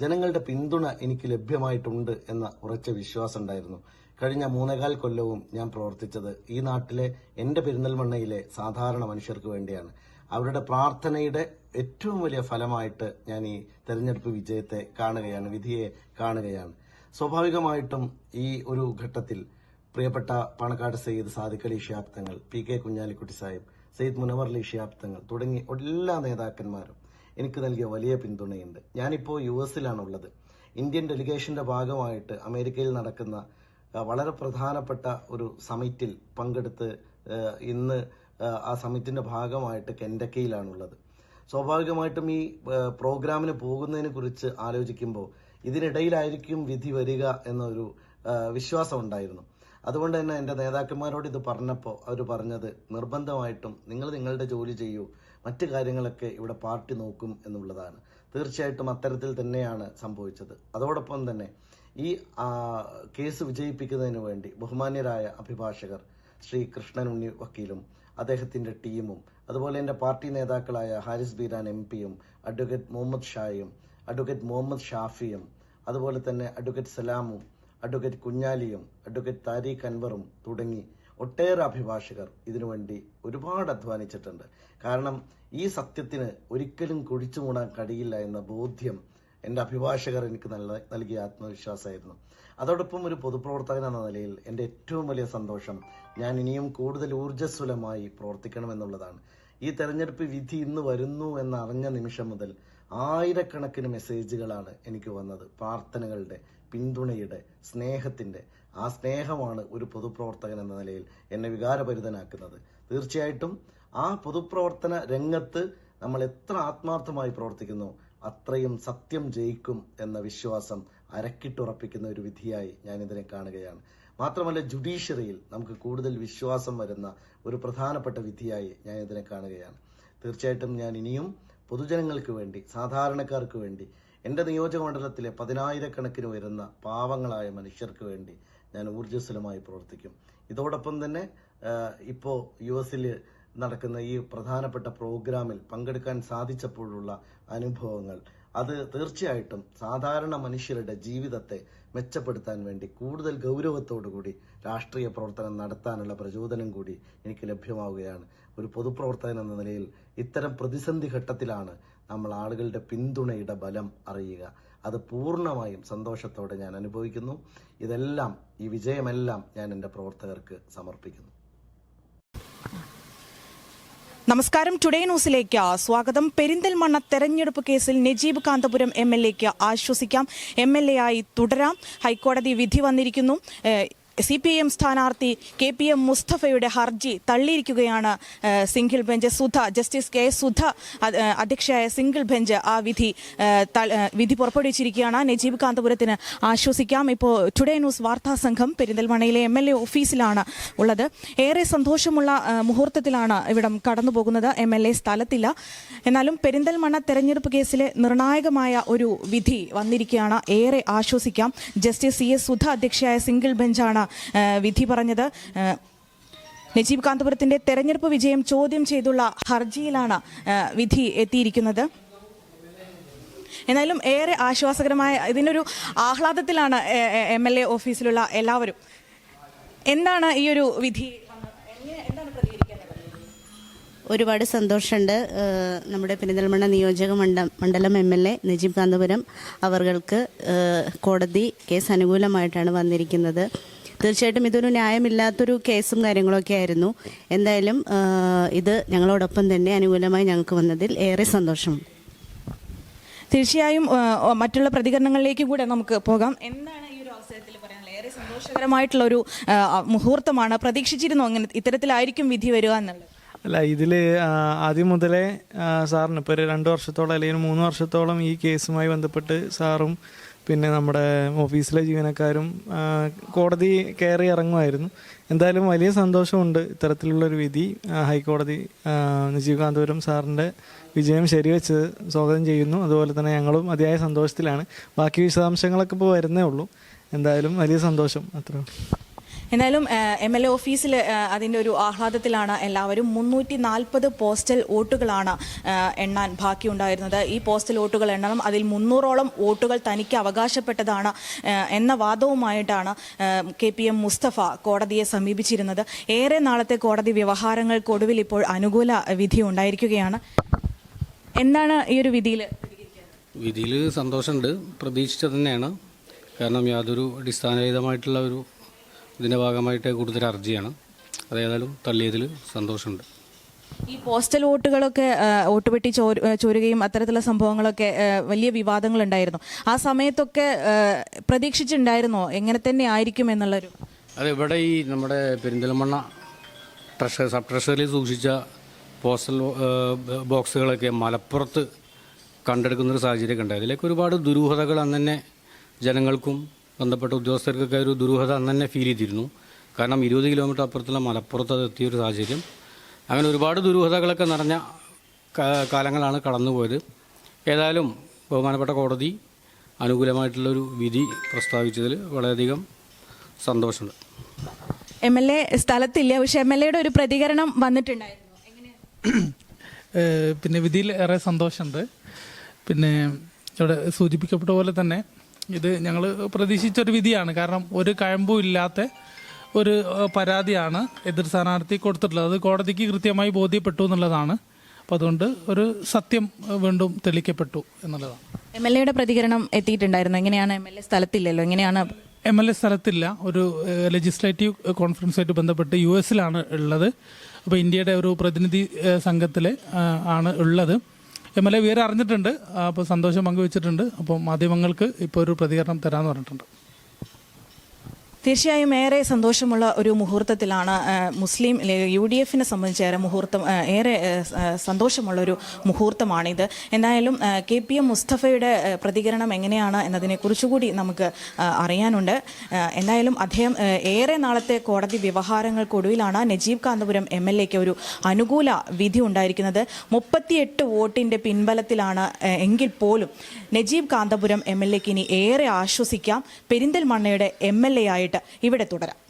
ജനങ്ങളുടെ പിന്തുണ എനിക്ക് ലഭ്യമായിട്ടുണ്ട് എന്ന ഉറച്ച വിശ്വാസം ഉണ്ടായിരുന്നു കഴിഞ്ഞ മൂന്നേകാൽ കൊല്ലവും ഞാൻ പ്രവർത്തിച്ചത് ഈ നാട്ടിലെ എന്റെ പെരിന്തൽമണ്ണയിലെ സാധാരണ മനുഷ്യർക്ക് വേണ്ടിയാണ്. അവരുടെ പ്രാർത്ഥനയുടെ ഏറ്റവും വലിയ ഫലമായിട്ട് ഞാൻ ഈ തെരഞ്ഞെടുപ്പ് വിജയത്തെ കാണുകയാണ് വിധിയെ കാണുകയാണ്. സ്വാഭാവികമായിട്ടും ഈ ഒരു ഘട്ടത്തിൽ പ്രിയപ്പെട്ട പാണക്കാട് സയ്യിദ് സാദിഖ് അലി ഷിയാബ്ദങ്ങൾ പി കെ കുഞ്ഞാലിക്കുട്ടി സാഹിബ് സയ്യിദ് മുനവർ അലി ഷിയാബ്ദങ്ങൾ തുടങ്ങി എല്ലാ നേതാക്കന്മാരും എനിക്ക് നൽകിയ വലിയ പിന്തുണയുണ്ട്. ഞാനിപ്പോൾ യു എസിലാണുള്ളത്. ഇന്ത്യൻ ഡെലിഗേഷന്റെ ഭാഗമായിട്ട് അമേരിക്കയിൽ നടക്കുന്ന വളരെ പ്രധാനപ്പെട്ട ഒരു സമിറ്റിൽ പങ്കെടുത്ത് ഇന്ന് ആ സമിറ്റിന്റെ ഭാഗമായിട്ട് കെൻഡക്കയിലാണുള്ളത് സ്വാഭാവികമായിട്ടും ഈ പ്രോഗ്രാമിന് പോകുന്നതിനെ കുറിച്ച് ആലോചിക്കുമ്പോൾ ഇതിനിടയിലായിരിക്കും വിധി വരിക എന്നൊരു വിശ്വാസം ഉണ്ടായിരുന്നു. അതുകൊണ്ട് തന്നെ എന്റെ നേതാക്കന്മാരോട് ഇത് പറഞ്ഞപ്പോൾ അവർ പറഞ്ഞത് നിർബന്ധമായിട്ടും നിങ്ങൾ നിങ്ങളുടെ ജോലി ചെയ്യൂ മറ്റു കാര്യങ്ങളൊക്കെ ഇവിടെ പാർട്ടി നോക്കും എന്നുള്ളതാണ്. തീർച്ചയായിട്ടും അത്തരത്തിൽ തന്നെയാണ് സംഭവിച്ചത്. അതോടൊപ്പം തന്നെ ഈ കേസ് വിജയിപ്പിക്കുന്നതിന് വേണ്ടി ബഹുമാന്യരായ അഭിഭാഷകർ ശ്രീ കൃഷ്ണൻ ഉണ്ണി വക്കീലും അദ്ദേഹത്തിന്റെ ടീമും അതുപോലെ എന്റെ പാർട്ടി നേതാക്കളായ ഹാരിസ് ബീരാൻ എം പിയും അഡ്വക്കേറ്റ് മുഹമ്മദ് ഷായും അഡ്വക്കേറ്റ് മുഹമ്മദ് ഷാഫിയും അതുപോലെ തന്നെ അഡ്വക്കേറ്റ് സലാമും അഡ്വക്കേറ്റ് കുഞ്ഞാലിയും അഡ്വക്കേറ്റ് താരിഖ് അൻവറും തുടങ്ങി ഒട്ടേറെ അഭിഭാഷകർ ഇതിനുവേണ്ടി ഒരുപാട് അധ്വാനിച്ചിട്ടുണ്ട്. കാരണം ഈ സത്യത്തിന് ഒരിക്കലും കുഴിച്ചു മൂടാൻ കഴിയില്ല എന്ന ബോധ്യം എന്റെ അഭിഭാഷകർ എനിക്ക് നല്ല നൽകിയ ആത്മവിശ്വാസമായിരുന്നു. അതോടൊപ്പം ഒരു പൊതുപ്രവർത്തകൻ എന്ന നിലയിൽ എന്റെ ഏറ്റവും വലിയ സന്തോഷം ഞാൻ ഇനിയും കൂടുതൽ ഊർജസ്വലമായി പ്രവർത്തിക്കണമെന്നുള്ളതാണ്. ഈ തെരഞ്ഞെടുപ്പ് വിധി ഇന്ന് വരുന്നു എന്നറിഞ്ഞ നിമിഷം മുതൽ ആയിരക്കണക്കിന് മെസ്സേജുകളാണ് എനിക്ക് വന്നത്. പ്രാർത്ഥനകളുടെ പിന്തുണയുടെ സ്നേഹത്തിന്റെ ആ സ്നേഹമാണ് ഒരു പൊതുപ്രവർത്തകൻ എന്ന നിലയിൽ എന്നെ വികാരഭരിതനാക്കുന്നത്. തീർച്ചയായിട്ടും ആ പൊതുപ്രവർത്തന രംഗത്ത് നമ്മൾ എത്ര ആത്മാർത്ഥമായി പ്രവർത്തിക്കുന്നു അത്രയും സത്യം ജയിക്കും എന്ന വിശ്വാസം അരക്കിട്ടുറപ്പിക്കുന്ന ഒരു വിധിയായി ഞാൻ ഇതിനെ കാണുകയാണ്. മാത്രമല്ല ജുഡീഷ്യറിയിൽ നമുക്ക് കൂടുതൽ വിശ്വാസം വരുന്ന ഒരു പ്രധാനപ്പെട്ട വിധിയായി ഞാൻ ഇതിനെ കാണുകയാണ്. തീർച്ചയായിട്ടും ഞാൻ ഇനിയും പൊതുജനങ്ങൾക്ക് വേണ്ടി സാധാരണക്കാർക്ക് വേണ്ടി എന്റെ നിയോജക മണ്ഡലത്തിലെ പതിനായിരക്കണക്കിന് വരുന്ന പാവങ്ങളായ മനുഷ്യർക്ക് വേണ്ടി ഞാൻ ഊർജസ്വലമായി പ്രവർത്തിക്കും. ഇതോടൊപ്പം തന്നെ ഇപ്പോൾ യു എസിൽ നടക്കുന്ന ഈ പ്രധാനപ്പെട്ട പ്രോഗ്രാമിൽ പങ്കെടുക്കാൻ സാധിച്ചപ്പോഴുള്ള അനുഭവങ്ങൾ അത് തീർച്ചയായിട്ടും സാധാരണ മനുഷ്യരുടെ ജീവിതത്തെ മെച്ചപ്പെടുത്താൻ വേണ്ടി കൂടുതൽ ഗൗരവത്തോടുകൂടി രാഷ്ട്രീയ പ്രവർത്തനം നടത്താനുള്ള പ്രചോദനം കൂടി എനിക്ക് ലഭ്യമാവുകയാണ്. ഒരു പൊതുപ്രവർത്തകൻ എന്ന നിലയിൽ ഇത്തരം പ്രതിസന്ധി ഘട്ടത്തിലാണ് നമ്മൾ ആളുകളുടെ പിന്തുണയുടെ ബലം അറിയുക. അത് പൂർണമായും സന്തോഷത്തോടെ ഞാൻ അനുഭവിക്കുന്നു. ഇതെല്ലാം ഈ വിജയമെല്ലാം ഞാൻ എന്റെ പ്രവർത്തകർക്ക് സമർപ്പിക്കുന്നു. നമസ്കാരം. ടുഡേ ന്യൂസിലേക്ക് സ്വാഗതം. പെരിന്തൽമണ്ണ തെരഞ്ഞെടുപ്പ് കേസിൽ നജീബ് കാന്തപുരം എം എൽ എക്ക് ആശ്വസിക്കാം. എം എൽ എ ആയി തുടരാം. ഹൈക്കോടതി വിധി വന്നിരിക്കുന്നു. സി പി എം സ്ഥാനാർത്ഥി കെ പി എം മുസ്തഫയുടെ ഹർജി തള്ളിയിരിക്കുകയാണ് single bench Sudha. Justice K Sudha അധ്യക്ഷയായ single bench ആ വിധി വിധി പുറപ്പെടുവിച്ചിരിക്കുകയാണ്. നജീബ് കാന്തപുരത്തിന് ആശ്വസിക്കാം. ഇപ്പോൾ ടുഡേ ന്യൂസ് വാർത്താ സംഘം പെരിന്തൽമണയിലെ എം എൽ എ ഓഫീസിലാണ് ഉള്ളത്. ഏറെ സന്തോഷമുള്ള മുഹൂർത്തത്തിലാണ് ഇവിടം കടന്നു പോകുന്നത് എം എൽ എ സ്ഥലത്തില്ല. എന്നാലും പെരിന്തൽമണ്ണ തെരഞ്ഞെടുപ്പ് കേസിലെ നിർണായകമായ ഒരു വിധി വന്നിരിക്കുകയാണ്. ഏറെ ആശ്വസിക്കാം. ജസ്റ്റിസ് സി എസ് സുധ അധ്യക്ഷയായ സിംഗിൾ ബെഞ്ചാണ് വിധി പറഞ്ഞത്. നജീബ് കാന്തപുരത്തിന്റെ തെരഞ്ഞെടുപ്പ് വിജയം ചോദ്യം ചെയ്തുള്ള ഹർജിയിലാണ് വിധി എത്തിയിരിക്കുന്നത്. എന്നാലും ഏറെ ആശ്വാസകരമായ ഇതിനൊരു ആഹ്ലാദത്തിലാണ് എം എൽ എ ഓഫീസിലുള്ള എല്ലാവരും. എന്താണ് ഈ ഒരു വിധി? ഒരുപാട് സന്തോഷമുണ്ട്. നമ്മുടെ പെരിന്തൽമണ്ണ നിയോജക മണ്ഡ മണ്ഡലം M L A Najeeb Kanthapuram അവർക്ക് കോടതി കേസ് അനുകൂലമായിട്ടാണ് വന്നിരിക്കുന്നത്. തീർച്ചയായിട്ടും ഇതൊരു ന്യായമില്ലാത്തൊരു കേസും കാര്യങ്ങളൊക്കെ ആയിരുന്നു. എന്തായാലും ഇത് ഞങ്ങളോടൊപ്പം തന്നെ അനുകൂലമായി ഞങ്ങൾക്ക് വന്നതിൽ ഏറെ സന്തോഷമുണ്ട് തീർച്ചയായും മറ്റുള്ള പ്രതികരണങ്ങളിലേക്ക് കൂടെ നമുക്ക് പോകാം. എന്താണ് ഈ ഒരു അവസരത്തിൽ പറയാനുള്ളത് ഏറെ സന്തോഷകരമായിട്ടുള്ള ഒരു മുഹൂർത്തമാണ്. പ്രതീക്ഷിച്ചിരുന്നു അങ്ങനെ ഇത്തരത്തിലായിരിക്കും വിധി വരിക എന്നുള്ളത്? അല്ല ഇതിൽ ആദ്യം മുതലേ സാറിന് ഇപ്പോൾ ഒരു രണ്ട് വർഷത്തോളം അല്ലെങ്കിൽ മൂന്ന് വർഷത്തോളം ഈ കേസുമായി ബന്ധപ്പെട്ട് സാറും പിന്നെ നമ്മുടെ ഓഫീസിലെ ജീവനക്കാരും കോടതി കയറി ഇറങ്ങുമായിരുന്നു. എന്തായാലും വലിയ സന്തോഷമുണ്ട് ഇത്തരത്തിലുള്ളൊരു വിധി. ഹൈക്കോടതി ആ, നജീബ് കാന്തപുരം സാറിന്റെ വിജയം ശരിവെച്ച് സ്വാഗതം ചെയ്യുന്നു. അതുപോലെ തന്നെ ഞങ്ങളും അതിയായ സന്തോഷത്തിലാണ്. ബാക്കി വിശദാംശങ്ങളൊക്കെ ഇപ്പോൾ വരുന്നേ ഉള്ളൂ. എന്തായാലും വലിയ സന്തോഷം. അത്രേ എന്തായാലും എം എൽ എ ഓഫീസിൽ അതിന്റെ ഒരു ആഹ്ലാദത്തിലാണ് എല്ലാവരും. മുന്നൂറ്റി നാൽപ്പത് പോസ്റ്റൽ വോട്ടുകളാണ് എണ്ണാൻ ബാക്കിയുണ്ടായിരുന്നത്. ഈ പോസ്റ്റൽ വോട്ടുകൾ എണ്ണണം അതിൽ മുന്നൂറോളം വോട്ടുകൾ തനിക്ക് അവകാശപ്പെട്ടതാണ് എന്ന വാദവുമായിട്ടാണ് കെ പി എം മുസ്തഫ കോടതിയെ സമീപിച്ചിരുന്നത്. ഏറെ നാളത്തെ കോടതി വ്യവഹാരങ്ങൾക്കൊടുവിൽ ഇപ്പോൾ അനുകൂല വിധി ഉണ്ടായിരിക്കുകയാണ്. എന്താണ് ഈ ഒരു വിധിയിൽ വിധിയിൽ സന്തോഷമുണ്ട്. പ്രതീക്ഷിച്ചത് തന്നെയാണ്. കാരണം യാതൊരു അടിസ്ഥാനരഹിതമായിട്ടുള്ള ഒരു ഇതിന്റെ ഭാഗമായിട്ട് കൂടുതൽ ഹർജിയാണ്. അതേതായാലും തള്ളിയതിൽ സന്തോഷമുണ്ട്. ഈ പോസ്റ്റൽ വോട്ടുകളൊക്കെ വോട്ടുപെട്ടി വോട്ട് പെട്ടി ചോരുകയും അത്തരത്തിലുള്ള സംഭവങ്ങളൊക്കെ വലിയ വിവാദങ്ങൾ ഉണ്ടായിരുന്നു ആ സമയത്തൊക്കെ പ്രതീക്ഷിച്ചിട്ടുണ്ടായിരുന്നോ? എങ്ങനെ തന്നെ ആയിരിക്കും എന്നുള്ളൊരു അത് ഇവിടെ ഈ നമ്മുടെ പെരിന്തൽമണ്ണ ട്രഷർ സബ് ട്രഷറിയിൽ സൂക്ഷിച്ച പോസ്റ്റൽ ബോക്സുകളൊക്കെ മലപ്പുറത്ത് കണ്ടെടുക്കുന്നൊരു സാഹചര്യമൊക്കെ ഉണ്ടായി. അതിലേക്ക് ഒരുപാട് ദുരൂഹതകൾ അന്നെ ജനങ്ങൾക്കും ബന്ധപ്പെട്ട ഉദ്യോഗസ്ഥർക്കൊക്കെ ഒരു ദുരൂഹത അന്ന് തന്നെ ഫീൽ ചെയ്തിരുന്നു. കാരണം ഇരുപത് കിലോമീറ്റർ അപ്പുറത്തുള്ള മലപ്പുറത്ത് അത് എത്തിയൊരു സാഹചര്യം. അങ്ങനെ ഒരുപാട് ദുരൂഹതകളൊക്കെ നിറഞ്ഞ കാലങ്ങളാണ് കടന്നുപോയത്. ഏതായാലും ബഹുമാനപ്പെട്ട കോടതി അനുകൂലമായിട്ടുള്ളൊരു വിധി പ്രസ്താവിച്ചതിൽ വളരെയധികം സന്തോഷമുണ്ട്. എം എൽ എ സ്ഥലത്തില്ല പക്ഷെ എം എൽ എയുടെ ഒരു പ്രതികരണം വന്നിട്ടുണ്ടായിരുന്നു. എങ്ങനെ? പിന്നെ വിധിയിൽ ഏറെ സന്തോഷമുണ്ട്. പിന്നെ ഇവിടെ സൂചിപ്പിക്കപ്പെട്ട പോലെ തന്നെ ഇത് ഞങ്ങൾ പ്രതീക്ഷിച്ചൊരു വിധിയാണ്. കാരണം ഒരു കഴമ്പും ഇല്ലാത്ത ഒരു പരാതിയാണ് എതിർ സ്ഥാനാർത്ഥി കൊടുത്തിട്ടുള്ളത്. അത് കോടതിക്ക് കൃത്യമായി ബോധ്യപ്പെട്ടു എന്നുള്ളതാണ്. അപ്പോൾ അതുകൊണ്ട് ഒരു സത്യം വീണ്ടും തെളിക്കപ്പെട്ടു എന്നുള്ളതാണ്. എം എൽ എയുടെ പ്രതികരണം എത്തിയിട്ടുണ്ടായിരുന്നു. എങ്ങനെയാണ് എം എൽ എ സ്ഥലത്തില്ലല്ലോ? എങ്ങനെയാണ് എം എൽ എ സ്ഥലത്തില്ല. ഒരു ലെജിസ്ലേറ്റീവ് കോൺഫറൻസുമായിട്ട് ബന്ധപ്പെട്ട് യു എസിലാണ് ഉള്ളത്. അപ്പോൾ ഇന്ത്യയുടെ ഒരു പ്രതിനിധി സംഘത്തിൽ ആണ് ഉള്ളത്. എം എൽ എ വിവരം അറിഞ്ഞിട്ടുണ്ട്. അപ്പോൾ സന്തോഷം പങ്കുവച്ചിട്ടുണ്ട്. അപ്പോൾ മാധ്യമങ്ങൾക്ക് ഇപ്പോൾ ഒരു പ്രതികരണം തരാമെന്ന് പറഞ്ഞിട്ടുണ്ട്. തീർച്ചയായും ഏറെ സന്തോഷമുള്ള ഒരു മുഹൂർത്തത്തിലാണ് മുസ്ലിം യു ഡി എഫിനെ സംബന്ധിച്ച് ഏറെ മുഹൂർത്തം ഏറെ സന്തോഷമുള്ളൊരു മുഹൂർത്തമാണിത്. എന്തായാലും കെ പി എം മുസ്തഫയുടെ പ്രതികരണം എങ്ങനെയാണ് എന്നതിനെ കുറിച്ചുകൂടി നമുക്ക് അറിയാനുണ്ട്. എന്തായാലും അദ്ദേഹം ഏറെ നാളത്തെ കോടതി വ്യവഹാരങ്ങൾക്കൊടുവിലാണ് നജീബ് കാന്തപുരം എം എൽ എക്ക് ഒരു അനുകൂല വിധി ഉണ്ടായിരിക്കുന്നത്. മുപ്പത്തിയെട്ട് വോട്ടിന്റെ പിൻബലത്തിലാണ് എങ്കിൽ പോലും നജീബ് കാന്തപുരം എം എൽ എക്ക് ഇനി ഏറെ ആശ്വസിക്കാം. പെരിന്തൽമണ്ണയുടെ എം എൽ എ ആയിട്ട് ഇവിടെ തുടരാം.